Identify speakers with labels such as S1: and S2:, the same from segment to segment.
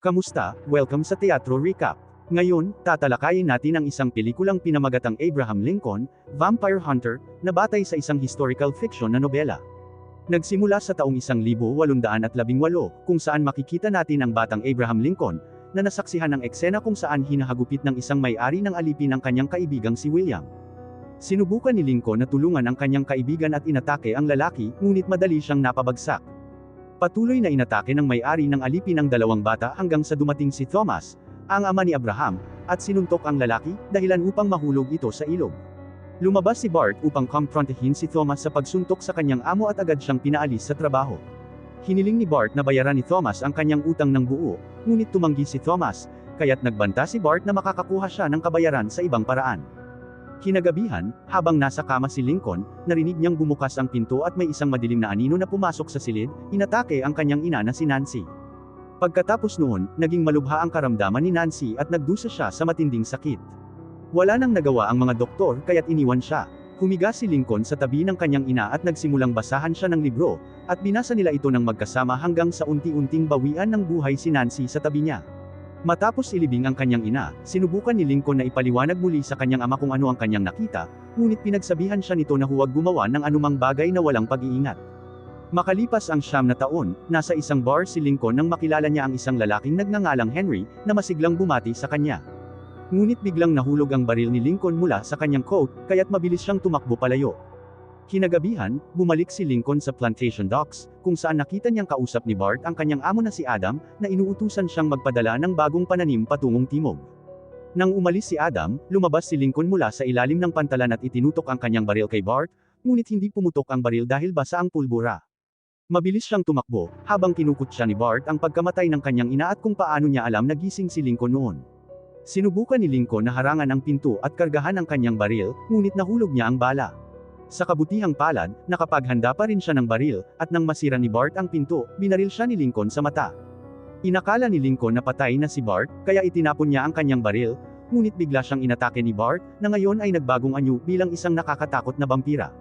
S1: Kamusta? Welcome sa Teatro Recap. Ngayon, tatalakayin natin ang isang pelikulang pinamagatang Abraham Lincoln, Vampire Hunter, na batay sa isang historical fiction na nobela. Nagsimula sa taong 1818 kung saan makikita natin ang batang Abraham Lincoln, na nasaksihan ng eksena kung saan hinahagupit ng isang may-ari ng alipin ang kanyang kaibigang si William. Sinubukan ni Lincoln na tulungan ang kanyang kaibigan at inatake ang lalaki, ngunit madali siyang napabagsak. Patuloy na inatake ng may-ari ng alipin ang dalawang bata hanggang sa dumating si Thomas, ang ama ni Abraham, at sinuntok ang lalaki, dahilan upang mahulog ito sa ilog. Lumabas si Bart upang komprontihin si Thomas sa pagsuntok sa kanyang amo at agad siyang pinaalis sa trabaho. Hiniling ni Bart na bayaran ni Thomas ang kanyang utang ng buo, ngunit tumanggi si Thomas, kaya't nagbanta si Bart na makakakuha siya ng kabayaran sa ibang paraan. Kinagabihan, habang nasa kama si Lincoln, narinig niyang bumukas ang pinto at may isang madilim na anino na pumasok sa silid, inatake ang kanyang ina na si Nancy. Pagkatapos noon, naging malubha ang karamdaman ni Nancy at nagdusa siya sa matinding sakit. Wala nang nagawa ang mga doktor kaya't iniwan siya. Humiga si Lincoln sa tabi ng kanyang ina at nagsimulang basahan siya ng libro, at binasa nila ito ng magkasama hanggang sa unti-unting bawian ng buhay si Nancy sa tabi niya. Matapos ilibing ang kanyang ina, sinubukan ni Lincoln na ipaliwanag muli sa kanyang ama kung ano ang kanyang nakita, ngunit pinagsabihan siya nito na huwag gumawa ng anumang bagay na walang pag-iingat. Makalipas ang siyam na taon, nasa isang bar si Lincoln nang makilala niya ang isang lalaking nagngangalang Henry, na masiglang bumati sa kanya. Ngunit biglang nahulog ang baril ni Lincoln mula sa kanyang coat, kaya't mabilis siyang tumakbo palayo. Kinagabihan, bumalik si Lincoln sa plantation docks, kung saan nakita niyang kausap ni Bart ang kanyang amo na si Adam, na inuutusan siyang magpadala ng bagong pananim patungong timog. Nang umalis si Adam, lumabas si Lincoln mula sa ilalim ng pantalan at itinutok ang kanyang baril kay Bart, ngunit hindi pumutok ang baril dahil basa ang pulbura. Mabilis siyang tumakbo, habang kinukot siya ni Bart ang pagkamatay ng kanyang ina at kung paano niya alam na gising si Lincoln noon. Sinubukan ni Lincoln na harangan ang pinto at kargahan ang kanyang baril, ngunit nahulog niya ang bala. Sa kabutihang palad, nakapaghanda pa rin siya ng baril, at nang masira ni Bart ang pinto, binaril siya ni Lincoln sa mata. Inakala ni Lincoln na patay na si Bart, kaya itinapon niya ang kanyang baril, ngunit bigla siyang inatake ni Bart, na ngayon ay nagbagong anyo bilang isang nakakatakot na vampira.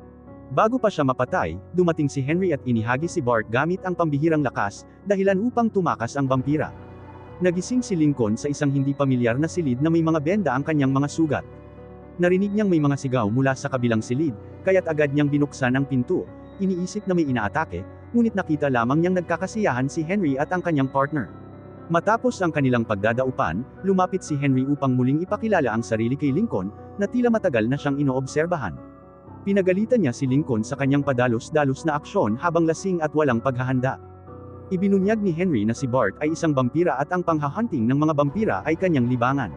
S1: Bago pa siya mapatay, dumating si Henry at inihagi si Bart gamit ang pambihirang lakas, dahilan upang tumakas ang vampira. Nagising si Lincoln sa isang hindi pamilyar na silid na may mga benda ang kanyang mga sugat. Narinig niyang may mga sigaw mula sa kabilang silid, kaya't agad niyang binuksan ang pinto. Iniisip na may inaatake, ngunit nakita lamang niyang nagkakasiyahan si Henry at ang kanyang partner. Matapos ang kanilang pagdadaupan, lumapit si Henry upang muling ipakilala ang sarili kay Lincoln, na tila matagal na siyang inoobserbahan. Pinagalitan niya si Lincoln sa kanyang padalos-dalos na aksyon habang lasing at walang paghahanda. Ibinunyag ni Henry na si Bart ay isang vampira at ang panghahunting ng mga vampira ay kanyang libangan.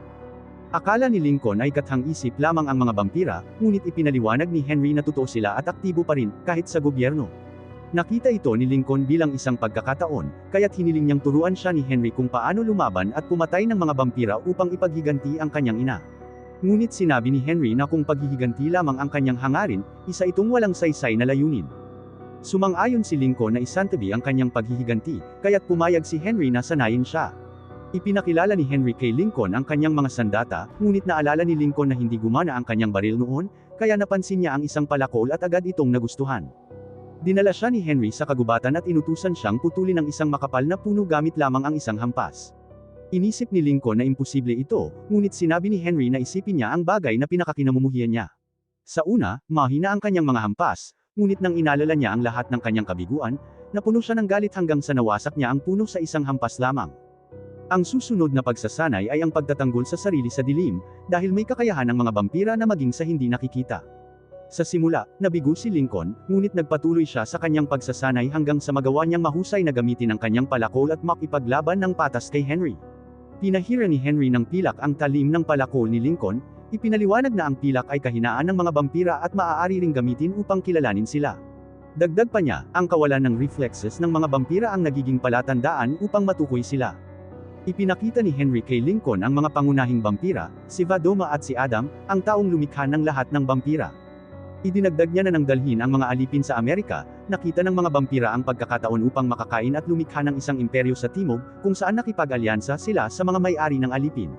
S1: Akala ni Lincoln ay kathang isip lamang ang mga vampira, ngunit ipinaliwanag ni Henry na totoo sila at aktibo pa rin, kahit sa gobyerno. Nakita ito ni Lincoln bilang isang pagkakataon, kaya't hiniling niyang turuan siya ni Henry kung paano lumaban at pumatay ng mga vampira upang ipaghiganti ang kanyang ina. Ngunit sinabi ni Henry na kung paghihiganti lamang ang kanyang hangarin, isa itong walang saysay na layunin. Sumang-ayon si Lincoln na isantabi ang kanyang paghihiganti, kaya't pumayag si Henry na sanayin siya. Ipinakilala ni Henry kay Lincoln ang kanyang mga sandata, ngunit naalala ni Lincoln na hindi gumana ang kanyang baril noon, kaya napansin niya ang isang palakol at agad itong nagustuhan. Dinala siya ni Henry sa kagubatan at inutusan siyang putulin ang isang makapal na puno gamit lamang ang isang hampas. Inisip ni Lincoln na imposible ito, ngunit sinabi ni Henry na isipin niya ang bagay na pinakakinamumuhian niya. Sa una, mahina ang kanyang mga hampas, ngunit nang inalala niya ang lahat ng kanyang kabiguan, napuno siya ng galit hanggang sa nawasak niya ang puno sa isang hampas lamang. Ang susunod na pagsasanay ay ang pagtatanggol sa sarili sa dilim, dahil may kakayahan ng mga vampira na maging sa hindi nakikita. Sa simula, nabigo si Lincoln, ngunit nagpatuloy siya sa kanyang pagsasanay hanggang sa magawa niyang mahusay na gamitin ang kanyang palakol at makipaglaban ng patas kay Henry. Pinahira ni Henry ng pilak ang talim ng palakol ni Lincoln, ipinaliwanag na ang pilak ay kahinaan ng mga vampira at maaari ring gamitin upang kilalanin sila. Dagdag pa niya, ang kawalan ng reflexes ng mga vampira ang nagiging palatandaan upang matukoy sila. Ipinakita ni Henry kay Lincoln ang mga pangunahing vampira, si Vadoma at si Adam, ang taong lumikha ng lahat ng vampira. Idinagdag niya na nang dalhin ang mga alipin sa Amerika, nakita ng mga vampira ang pagkakataon upang makakain at lumikha ng isang imperyo sa timog, kung saan nakipag-alyansa sila sa mga may-ari ng alipin.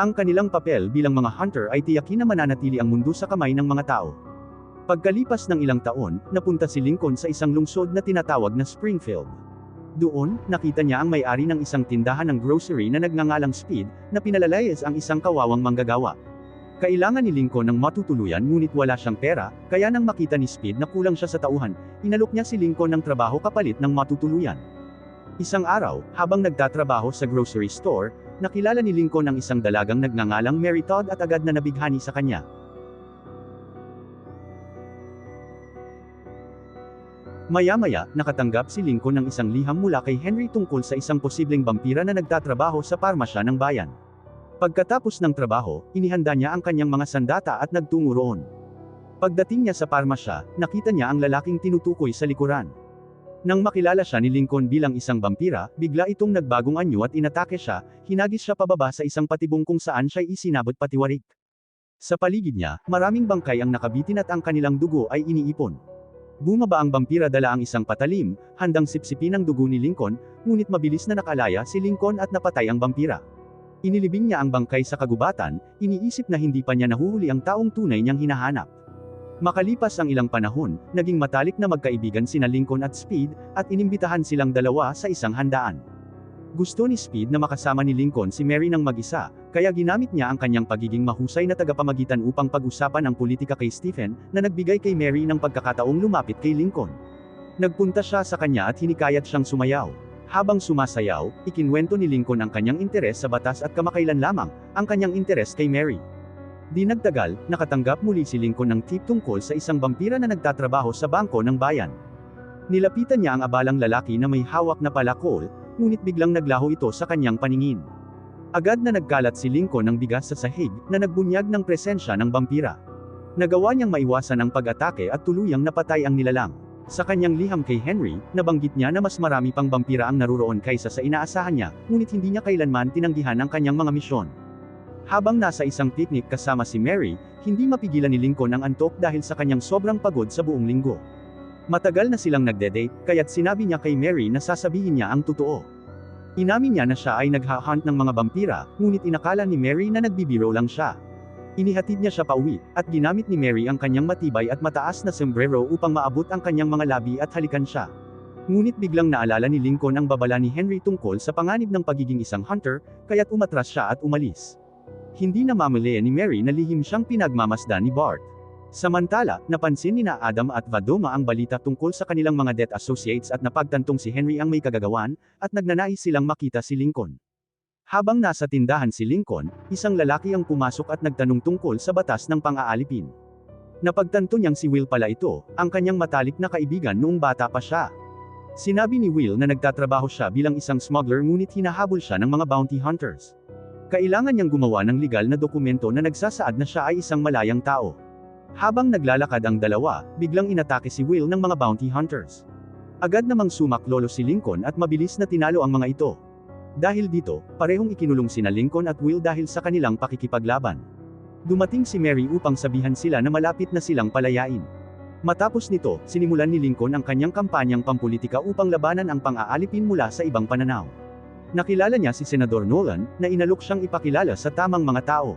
S1: Ang kanilang papel bilang mga hunter ay tiyakin na mananatili ang mundo sa kamay ng mga tao. Pagkalipas ng ilang taon, napunta si Lincoln sa isang lungsod na tinatawag na Springfield. Doon, nakita niya ang may-ari ng isang tindahan ng grocery na nagngangalang Speed, na pinalalayas ang isang kawawang manggagawa. Kailangan ni Lincoln ng matutuluyan ngunit wala siyang pera, kaya nang makita ni Speed na kulang siya sa tauhan, inalok niya si Lincoln ng trabaho kapalit ng matutuluyan. Isang araw, habang nagtatrabaho sa grocery store, nakilala ni Lincoln ang isang dalagang nagngangalang Mary Todd at agad na nabighani sa kanya. Maya-maya, nakatanggap si Lincoln ng isang liham mula kay Henry tungkol sa isang posibleng vampira na nagtatrabaho sa parmasya ng bayan. Pagkatapos ng trabaho, inihanda niya ang kanyang mga sandata at nagtungo roon. Pagdating niya sa parmasya, nakita niya ang lalaking tinutukoy sa likuran. Nang makilala siya ni Lincoln bilang isang vampira, bigla itong nagbagong anyo at inatake siya, hinagis siya pababa sa isang patibong kung saan siya'y isinabot patiwarik. Sa paligid niya, maraming bangkay ang nakabitin at ang kanilang dugo ay iniipon. Bumaba ang vampira dala ang isang patalim, handang sipsipin ang dugo ni Lincoln, ngunit mabilis na nakalaya si Lincoln at napatay ang vampira. Inilibing niya ang bangkay sa kagubatan, iniisip na hindi pa niya nahuhuli ang taong tunay niyang hinahanap. Makalipas ang ilang panahon, naging matalik na magkaibigan sina Lincoln at Speed, at inimbitahan silang dalawa sa isang handaan. Gusto ni Speed na makasama ni Lincoln si Mary ng mag-isa, kaya ginamit niya ang kanyang pagiging mahusay na tagapamagitan upang pag-usapan ang politika kay Stephen, na nagbigay kay Mary ng pagkakataong lumapit kay Lincoln. Nagpunta siya sa kanya at hinikayat siyang sumayaw. Habang sumasayaw, ikinwento ni Lincoln ang kanyang interes sa batas at kamakailan lamang, ang kanyang interes kay Mary. Di nagtagal, nakatanggap muli si Lincoln ng tip tungkol sa isang vampira na nagtatrabaho sa bangko ng bayan. Nilapitan niya ang abalang lalaki na may hawak na palakol, ngunit biglang naglaho ito sa kanyang paningin. Agad na nagkalat si Lincoln ng bigas sa sahig, na nagbunyag ng presensya ng vampira. Nagawa niyang maiwasan ang pag-atake at tuluyang napatay ang nilalang. Sa kanyang liham kay Henry, nabanggit niya na mas marami pang vampira ang naruroon kaysa sa inaasahan niya, ngunit hindi niya kailanman tinanggihan ang kanyang mga misyon. Habang nasa isang picnic kasama si Mary, hindi mapigilan ni Lincoln ang antok dahil sa kanyang sobrang pagod sa buong linggo. Matagal na silang nagde-date, kaya't sinabi niya kay Mary na sasabihin niya ang totoo. Inamin niya na siya ay naghahunt ng mga vampira, ngunit inakala ni Mary na nagbibiro lang siya. Inihatid niya siya pauwi, at ginamit ni Mary ang kanyang matibay at mataas na sombrero upang maabot ang kanyang mga labi at halikan siya. Ngunit biglang naalala ni Lincoln ang babala ni Henry tungkol sa panganib ng pagiging isang hunter, kaya't umatras siya at umalis. Hindi na mamalayan ni Mary na lihim siyang pinagmamasdan ni Bart. Samantala, napansin ni na Adam at Vadoma ang balita tungkol sa kanilang mga debt associates at napagtantong si Henry ang may kagagawan, at nagnanais silang makita si Lincoln. Habang nasa tindahan si Lincoln, isang lalaki ang pumasok at nagtanong tungkol sa batas ng pang-aalipin. Napagtanto niyang si Will pala ito, ang kanyang matalik na kaibigan noong bata pa siya. Sinabi ni Will na nagtatrabaho siya bilang isang smuggler ngunit hinahabol siya ng mga bounty hunters. Kailangan niyang gumawa ng legal na dokumento na nagsasaad na siya ay isang malayang tao. Habang naglalakad ang dalawa, biglang inatake si Will ng mga bounty hunters. Agad namang sumaklolo si Lincoln at mabilis na tinalo ang mga ito. Dahil dito, parehong ikinulong sina Lincoln at Will dahil sa kanilang pakikipaglaban. Dumating si Mary upang sabihan sila na malapit na silang palayain. Matapos nito, sinimulan ni Lincoln ang kanyang kampanyang pampolitika upang labanan ang pang-aalipin mula sa ibang pananaw. Nakilala niya si Senador Nolan, na inalok siyang ipakilala sa tamang mga tao.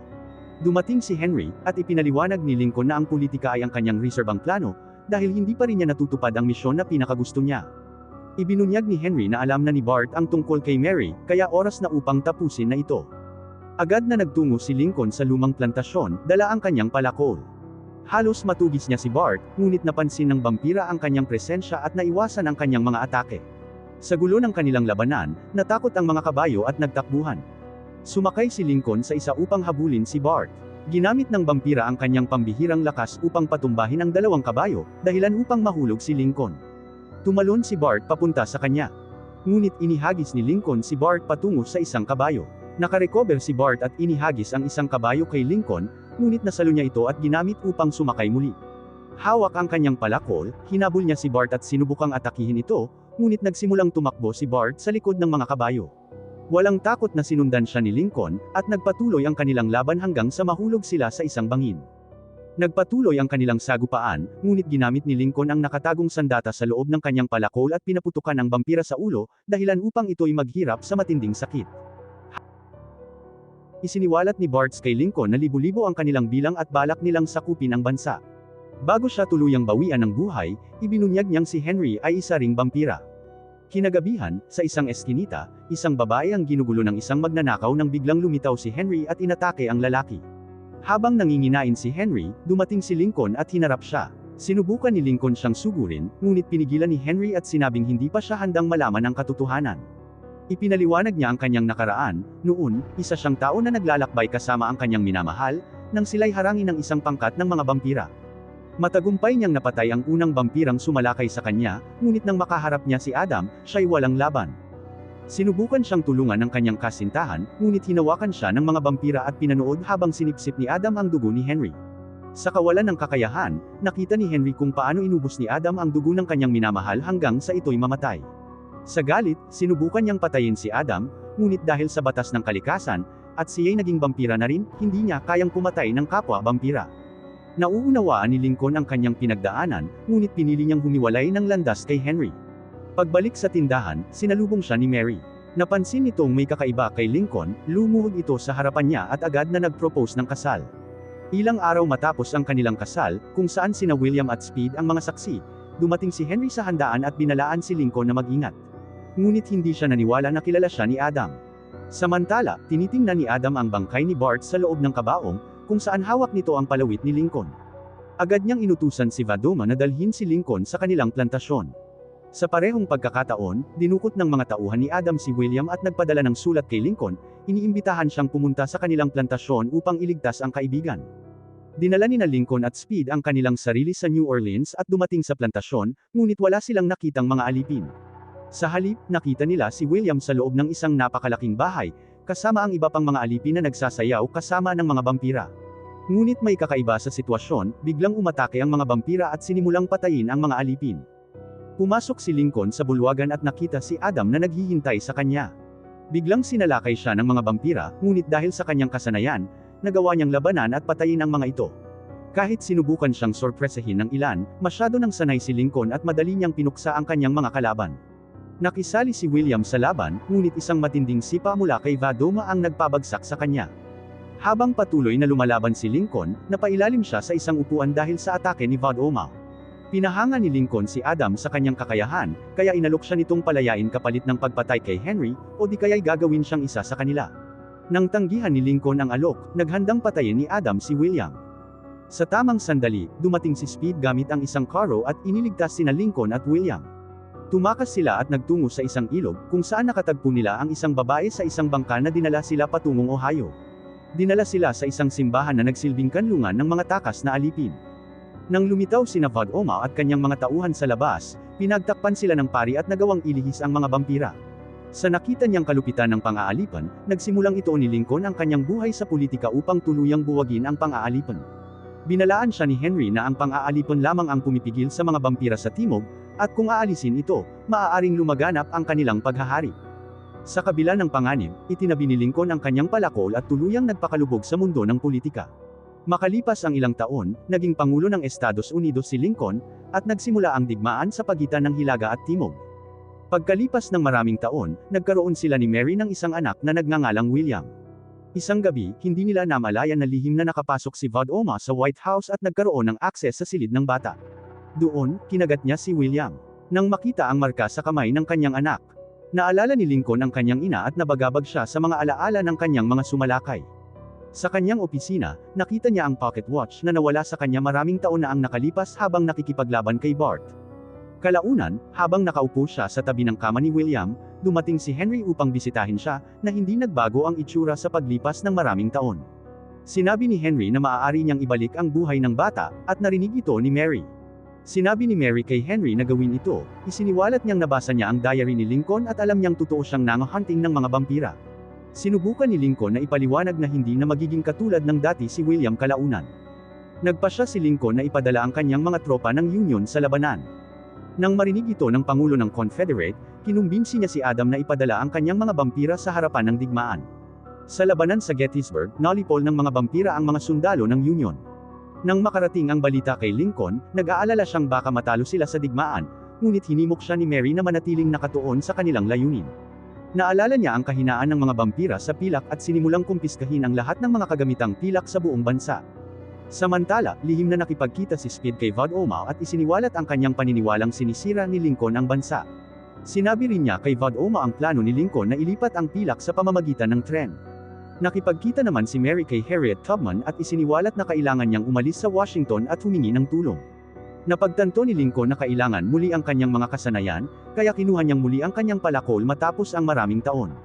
S1: Dumating si Henry, at ipinaliwanag ni Lincoln na ang politika ay ang kanyang reserbang plano, dahil hindi pa rin niya natutupad ang misyon na pinakagusto niya. Ibinunyag ni Henry na alam na ni Bart ang tungkol kay Mary, kaya oras na upang tapusin na ito. Agad na nagtungo si Lincoln sa lumang plantasyon, dala ang kanyang palakol. Halos matugis niya si Bart, ngunit napansin ng vampira ang kanyang presensya at naiwasan ang kanyang mga atake. Sa gulo ng kanilang labanan, natakot ang mga kabayo at nagtakbuhan. Sumakay si Lincoln sa isa upang habulin si Bart. Ginamit ng vampira ang kanyang pambihirang lakas upang patumbahin ang dalawang kabayo, dahilan upang mahulog si Lincoln. Tumalon si Bart papunta sa kanya. Ngunit inihagis ni Lincoln si Bart patungo sa isang kabayo. Nakarecover si Bart at inihagis ang isang kabayo kay Lincoln, ngunit nasalo niya ito at ginamit upang sumakay muli. Hawak ang kanyang palakol, hinabol niya si Bart at sinubukang atakihin ito, ngunit nagsimulang tumakbo si Bart sa likod ng mga kabayo. Walang takot na sinundan siya ni Lincoln, at nagpatuloy ang kanilang laban hanggang sa mahulog sila sa isang bangin. Nagpatuloy ang kanilang sagupaan, ngunit ginamit ni Lincoln ang nakatagong sandata sa loob ng kanyang palakol at pinaputukan ang vampira sa ulo, dahilan upang ito'y maghirap sa matinding sakit. Isiniwalat ni Barts kay Lincoln na libu-libo ang kanilang bilang at balak nilang sakupin ang bansa. Bago siya tuluyang bawian ng buhay, ibinunyag niyang si Henry ay isa ring vampira. Kinagabihan, sa isang eskinita, isang babae ang ginugulo ng isang magnanakaw nang biglang lumitaw si Henry at inatake ang lalaki. Habang nanginginain si Henry, dumating si Lincoln at hinarap siya. Sinubukan ni Lincoln siyang sugurin, ngunit pinigilan ni Henry at sinabing hindi pa siya handang malaman ang katotohanan. Ipinaliwanag niya ang kanyang nakaraan, noon, isa siyang tao na naglalakbay kasama ang kanyang minamahal, nang sila'y harangin ng isang pangkat ng mga vampira. Matagumpay niyang napatay ang unang vampirang sumalakay sa kanya, ngunit nang makaharap niya si Adam, siya'y walang laban. Sinubukan siyang tulungan ng kanyang kasintahan, ngunit hinawakan siya ng mga vampira at pinanood habang sinipsip ni Adam ang dugo ni Henry. Sa kawalan ng kakayahan, nakita ni Henry kung paano inubos ni Adam ang dugo ng kanyang minamahal hanggang sa ito'y mamatay. Sa galit, sinubukan niyang patayin si Adam, ngunit dahil sa batas ng kalikasan, at siya'y naging vampira na rin, hindi niya kayang pumatay ng kapwa vampira. Nauunawaan ni Lincoln ang kanyang pinagdaanan, ngunit pinili niyang humiwalay ng landas kay Henry. Pagbalik sa tindahan, sinalubong siya ni Mary. Napansin nitong may kakaiba kay Lincoln, lumuhod ito sa harapan niya at agad na nag-propose ng kasal. Ilang araw matapos ang kanilang kasal, kung saan sina William at Speed ang mga saksi, dumating si Henry sa handaan at binalaan si Lincoln na mag-ingat. Ngunit hindi siya naniwala na kilala siya ni Adam. Samantala, tinitingnan ni Adam ang bangkay ni Bart sa loob ng kabaong, kung saan hawak nito ang palawit ni Lincoln. Agad niyang inutusan si Vadoma na dalhin si Lincoln sa kanilang plantasyon. Sa parehong pagkakataon, dinukot ng mga tauhan ni Adam si William at nagpadala ng sulat kay Lincoln, iniimbitahan siyang pumunta sa kanilang plantasyon upang iligtas ang kaibigan. Dinala ni na Lincoln at Speed ang kanilang sarili sa New Orleans at dumating sa plantasyon, ngunit wala silang nakitang mga alipin. Sa halip, nakita nila si William sa loob ng isang napakalaking bahay, kasama ang iba pang mga alipin na nagsasayaw kasama ng mga vampira. Ngunit may kakaiba sa sitwasyon, biglang umatake ang mga vampira at sinimulang patayin ang mga alipin. Pumasok si Lincoln sa bulwagan at nakita si Adam na naghihintay sa kanya. Biglang sinalakay siya ng mga vampira, ngunit dahil sa kanyang kasanayan, nagawa niyang labanan at patayin ang mga ito. Kahit sinubukan siyang sorpresahin ng ilan, masyado nang sanay si Lincoln at madali niyang pinuksa ang kanyang mga kalaban. Nakisali si William sa laban, ngunit isang matinding sipa mula kay Vadoma ang nagpabagsak sa kanya. Habang patuloy na lumalaban si Lincoln, napailalim siya sa isang upuan dahil sa atake ni Vadoma. Pinahanga ni Lincoln si Adam sa kanyang kakayahan, kaya inalok siya nitong palayain kapalit ng pagpatay kay Henry, o di kaya'y gagawin siyang isa sa kanila. Nang tanggihan ni Lincoln ang alok, naghandang patayin ni Adam si William. Sa tamang sandali, dumating si Speed gamit ang isang karo at iniligtas sina Lincoln at William. Tumakas sila at nagtungo sa isang ilog, kung saan nakatagpo nila ang isang babae sa isang bangka na dinala sila patungong Ohio. Dinala sila sa isang simbahan na nagsilbing kanlungan ng mga takas na alipin. Nang lumitaw si Navad Oma at kanyang mga tauhan sa labas, pinagtakpan sila ng pari at nagawang ilihis ang mga vampira. Sa nakita niyang kalupitan ng pang-aalipan, nagsimulang ito ni Lincoln ang kanyang buhay sa politika upang tuluyang buwagin ang pang-aalipan. Binalaan siya ni Henry na ang pang-aalipan lamang ang pumipigil sa mga vampira sa timog, at kung aalisin ito, maaaring lumaganap ang kanilang paghahari. Sa kabila ng panganib, itinabi ni Lincoln ang kanyang palakol at tuluyang nagpakalubog sa mundo ng politika. Makalipas ang ilang taon, naging Pangulo ng Estados Unidos si Lincoln, at nagsimula ang digmaan sa pagitan ng Hilaga at Timog. Pagkalipas ng maraming taon, nagkaroon sila ni Mary ng isang anak na nagngangalang William. Isang gabi, hindi nila namalayan na lihim na nakapasok si Vaughn Oma sa White House at nagkaroon ng akses sa silid ng bata. Doon, kinagat niya si William. Nang makita ang marka sa kamay ng kanyang anak. Naalala ni Lincoln ang kanyang ina at nabagabag siya sa mga alaala ng kanyang mga sumalakay. Sa kanyang opisina, nakita niya ang pocket watch na nawala sa kanya maraming taon na ang nakalipas habang nakikipaglaban kay Bart. Kalaunan, habang nakaupo siya sa tabi ng kama ni William, dumating si Henry upang bisitahin siya, na hindi nagbago ang itsura sa paglipas ng maraming taon. Sinabi ni Henry na maaari niyang ibalik ang buhay ng bata, at narinig ito ni Mary. Sinabi ni Mary kay Henry na gawin ito, isiniwalat niyang nabasa niya ang diary ni Lincoln at alam niyang totoo siyang nanghunting ng mga vampira. Sinubukan ni Lincoln na ipaliwanag na hindi na magiging katulad ng dati si William Kalaunan. Nagpasya si Lincoln na ipadala ang kanyang mga tropa ng Union sa labanan. Nang marinig ito ng Pangulo ng Confederate, kinumbinsi niya si Adam na ipadala ang kanyang mga vampira sa harapan ng digmaan. Sa labanan sa Gettysburg, nalipol ng mga vampira ang mga sundalo ng Union. Nang makarating ang balita kay Lincoln, nag-aalala siyang baka matalo sila sa digmaan, ngunit hinimok siya ni Mary na manatiling nakatuon sa kanilang layunin. Naalala niya ang kahinaan ng mga vampira sa pilak at sinimulang kumpiskahin ang lahat ng mga kagamitang pilak sa buong bansa. Samantala, lihim na nakipagkita si Speed kay Vaughn Oma at isiniwalat ang kanyang paniniwalang sinisira ni Lincoln ang bansa. Sinabi rin niya kay Vadoma ang plano ni Lincoln na ilipat ang pilak sa pamamagitan ng tren. Nakipagkita naman si Mary kay Harriet Tubman at isiniwalat na kailangan niyang umalis sa Washington at humingi ng tulong. Napagtanto ni Lincoln na kailangan muli ang kanyang mga kasanayan, kaya kinuha niyang muli ang kanyang palakol matapos ang maraming taon.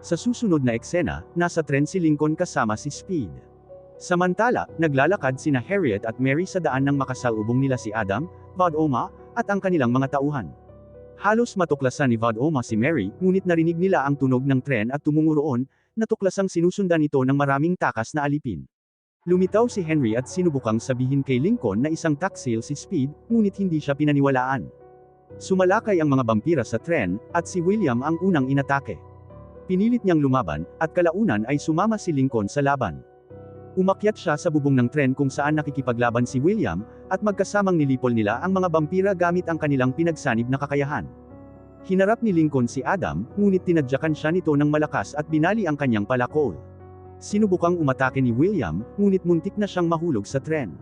S1: Sa susunod na eksena, nasa tren si Lincoln kasama si Speed. Samantala, naglalakad sina Harriet at Mary sa daan nang makasalubong nila si Adam, Vadoma, at ang kanilang mga tauhan. Halos matuklasan ni Vadoma si Mary, ngunit narinig nila ang tunog ng tren at tumungo natuklasang sinusundan ito ng maraming takas na alipin. Lumitaw si Henry at sinubukang sabihin kay Lincoln na isang taksil si Speed, ngunit hindi siya pinaniwalaan. Sumalakay ang mga vampira sa tren, at si William ang unang inatake. Pinilit niyang lumaban, at kalaunan ay sumama si Lincoln sa laban. Umakyat siya sa bubong ng tren kung saan nakikipaglaban si William, at magkasamang nilipol nila ang mga vampira gamit ang kanilang pinagsanib na kakayahan. Hinarap ni Lincoln si Adam, ngunit tinadyakan siya nito ng malakas at binali ang kanyang palakol. Sinubukang umatake ni William, ngunit muntik na siyang mahulog sa tren.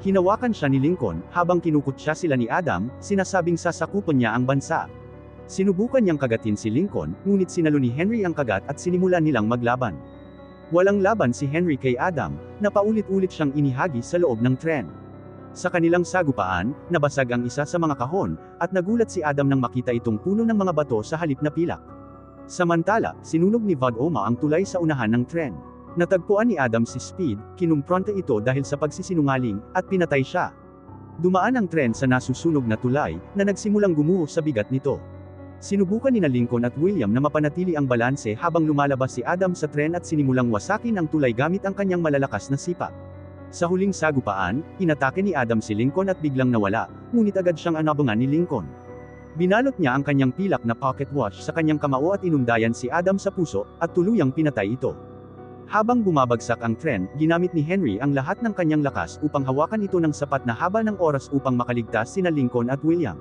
S1: Hinawakan siya ni Lincoln, habang kinukutsa sila ni Adam, sinasabing sasakupan niya ang bansa. Sinubukan niyang kagatin si Lincoln, ngunit sinalo ni Henry ang kagat at sinimulan nilang maglaban. Walang laban si Henry kay Adam, na paulit-ulit siyang inihagi sa loob ng tren. Sa kanilang sagupaan, nabasag ang isa sa mga kahon, at nagulat si Adam nang makita itong puno ng mga bato sa halip na pilak. Samantala, sinunog ni Vadoma ang tulay sa unahan ng tren. Natagpuan ni Adam si Speed, kinumpronta ito dahil sa pagsisinungaling, at pinatay siya. Dumaan ang tren sa nasusunog na tulay, na nagsimulang gumuho sa bigat nito. Sinubukan ni na Lincoln at William na mapanatili ang balanse habang lumalabas si Adam sa tren at sinimulang wasakin ang tulay gamit ang kanyang malalakas na sipa. Sa huling sagupaan, inatake ni Adam si Lincoln at biglang nawala, ngunit agad siyang anabangan ni Lincoln. Binalot niya ang kanyang pilak na pocket watch sa kanyang kamao at inundayan si Adam sa puso, at tuluyang pinatay ito. Habang bumabagsak ang tren, ginamit ni Henry ang lahat ng kanyang lakas upang hawakan ito ng sapat na haba ng oras upang makaligtas sina Lincoln at William.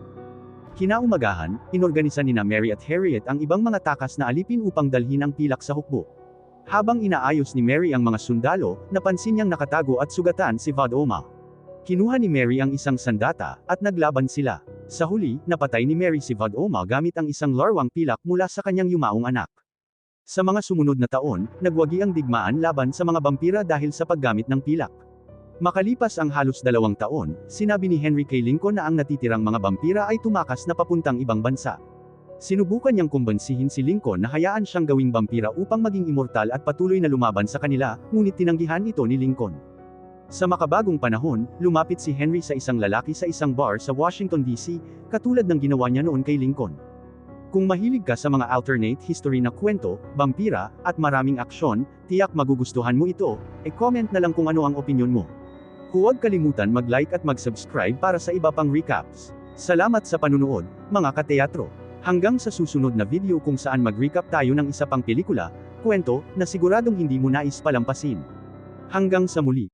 S1: Kinaumagahan, inorganisa ni na Mary at Harriet ang ibang mga takas na alipin upang dalhin ang pilak sa hukbo. Habang inaayos ni Mary ang mga sundalo, napansin niyang nakatago at sugatan si Vadoma. Kinuha ni Mary ang isang sandata, at naglaban sila. Sa huli, napatay ni Mary si Vadoma gamit ang isang larwang pilak mula sa kanyang yumaong anak. Sa mga sumunod na taon, nagwagi ang digmaan laban sa mga vampira dahil sa paggamit ng pilak. Makalipas ang halos dalawang taon, sinabi ni Henry K. Lincoln na ang natitirang mga vampira ay tumakas na papuntang ibang bansa. Sinubukan niyang kumbansihin si Lincoln na hayaan siyang gawing vampira upang maging immortal at patuloy na lumaban sa kanila, ngunit tinanggihan ito ni Lincoln. Sa makabagong panahon, lumapit si Henry sa isang lalaki sa isang bar sa Washington DC, katulad ng ginawa niya noon kay Lincoln. Kung mahilig ka sa mga alternate history na kwento, vampira, at maraming aksyon, tiyak magugustuhan mo ito, e-comment na lang kung ano ang opinion mo. Huwag kalimutan mag-like at mag-subscribe para sa iba pang recaps. Salamat sa panunood, mga kateatro. Hanggang sa susunod na video kung saan mag-recap tayo ng isa pang pelikula, kwento, na siguradong hindi mo nais palampasin. Hanggang sa muli.